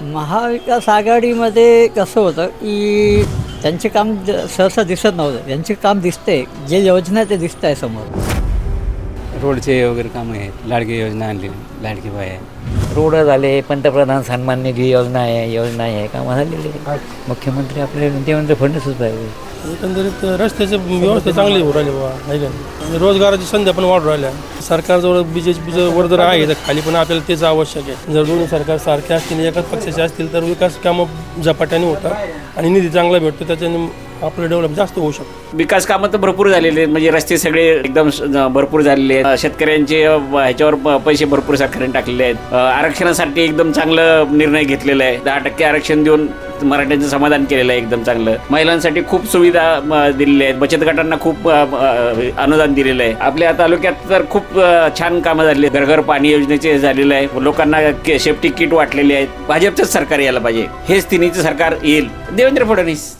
महाविकास आघाडीमध्ये कसं होतं की त्यांचे काम ज- सहसा दिसत नव्हतं. त्यांचे काम दिसते जे योजना ते दिसत आहे समोर. रोडचे वगैरे कामं आहेत. लाडकी योजना आणली. लाडकी बाय आहे. रोड झाले पंतप्रधान सन्मान निधी योजना आहे योजना आहे कामं झालेली. मुख्यमंत्री आपले देवेंद्र फडणवीसच पाहिजे एकंदरीत रस्त्याचे व्यवस्था चांगली होऊ राहिली बाबा आहे का नाही? रोजगाराची संध्या पण वाढू राहिल्या. सरकारजवळ बीजेपीचं वर जर आहे तर खाली पण आपल्याला तेच आवश्यक आहे. जर दोन्ही सरकार सारखे असतील एकाच पक्षाचे असतील तर विकास कामं झपाट्याने होतात आणि निधी चांगला भेटतो त्याच्याने आपलं डेव्हलप जास्त होऊ शकतं. विकास कामं तर भरपूर झालेले आहेत म्हणजे रस्ते सगळे एकदम स- भरपूर झालेले आहेत. अ, शेतकऱ्यांचे अ, ह्याच्यावर प- पैसे भरपूर सरकारने टाकलेले आहेत. अ, आरक्षणासाठी एकदम चांगलं निर्णय घेतलेला आहे. दहा टक्के आरक्षण देऊन मराठ्यांचं समाधान केलेलं आहे एकदम चांगलं. महिलांसाठी खूप सुविधा दिलेल्या आहेत. बचत गटांना खूप अनुदान दिलेलं आहे. आपल्या तालुक्यात तर खूप छान कामं झाली आहेत. घरघर पाणी योजनेचे झालेलं आहे. लोकांना के- सेफ्टी किट वाटलेली आहेत. भाजपचंच सरकार यायला पाहिजे. हेच तिन्हीचं सरकार येईल. देवेंद्र फडणवीस.